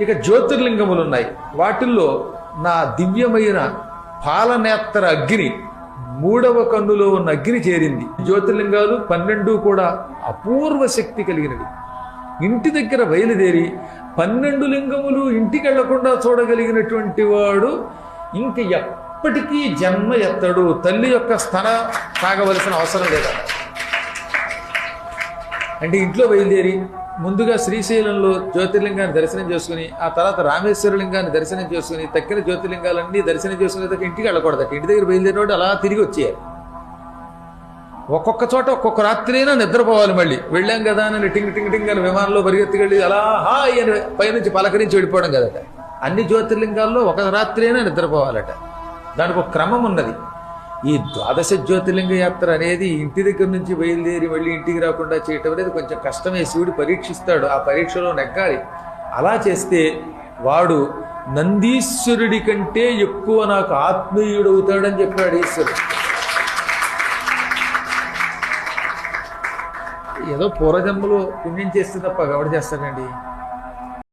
ఇక జ్యోతిర్లింగములు ఉన్నాయి వాటిల్లో నా దివ్యమైన పాలనేత్తర అగ్ని మూడవ కన్నులో ఉన్న అగ్ని చేరింది. జ్యోతిర్లింగాలు పన్నెండు కూడా అపూర్వ శక్తి కలిగినవి. ఇంటి దగ్గర బయలుదేరి పన్నెండు లింగములు ఇంటికి వెళ్ళకుండా చూడగలిగినటువంటి వాడు ఇంక ఎప్పటికీ జన్మ ఎత్తడు. తల్లి యొక్క స్థన తాగవలసిన అవసరం లేదా? అంటే ఇంట్లో బయలుదేరి ముందుగా శ్రీశైలంలో జ్యోతిర్లింగాన్ని దర్శనం చేసుకుని ఆ తర్వాత రామేశ్వరలింగాన్ని దర్శనం చేసుకుని తక్కిన జ్యోతిర్లింగాలన్నీ దర్శనం చేసుకునే దగ్గర ఇంటికి వెళ్ళకూడదట. ఇంటి దగ్గర బయలుదేరినోడు అలా తిరిగి వచ్చేయాలి. ఒక్కొక్క చోట ఒక్కొక్క రాత్రి అయినా నిద్రపోవాలి మళ్ళీ. వెళ్ళాం కదా అని టింగ్ టింగ్ టింగ్ అని విమానంలో పరిగెత్తికెళ్ళి అలా హాయ్ అని పైనుంచి పలకరించి వెళ్ళిపోవడం కదట. అన్ని జ్యోతిర్లింగాల్లో ఒక రాత్రి అయినా నిద్రపోవాలట. దానికి ఒక క్రమం ఉన్నది. ఈ ద్వాదశ జ్యోతిలింగ యాత్ర అనేది ఇంటి దగ్గర నుంచి బయలుదేరి మళ్ళీ ఇంటికి రాకుండా చేయటం అనేది కొంచెం కష్టమే. శివుడు పరీక్షిస్తాడు ఆ పరీక్షలో నెగ్గాలి. అలా చేస్తే వాడు నందీశ్వరుడి కంటే ఎక్కువ నాకు ఆత్మీయుడు అవుతాడని చెప్పాడు ఈశ్వరుడు. ఏదో పూర్వజన్మలో పుణ్యం చేస్తే తప్ప ఎవడు చేస్తాడండి?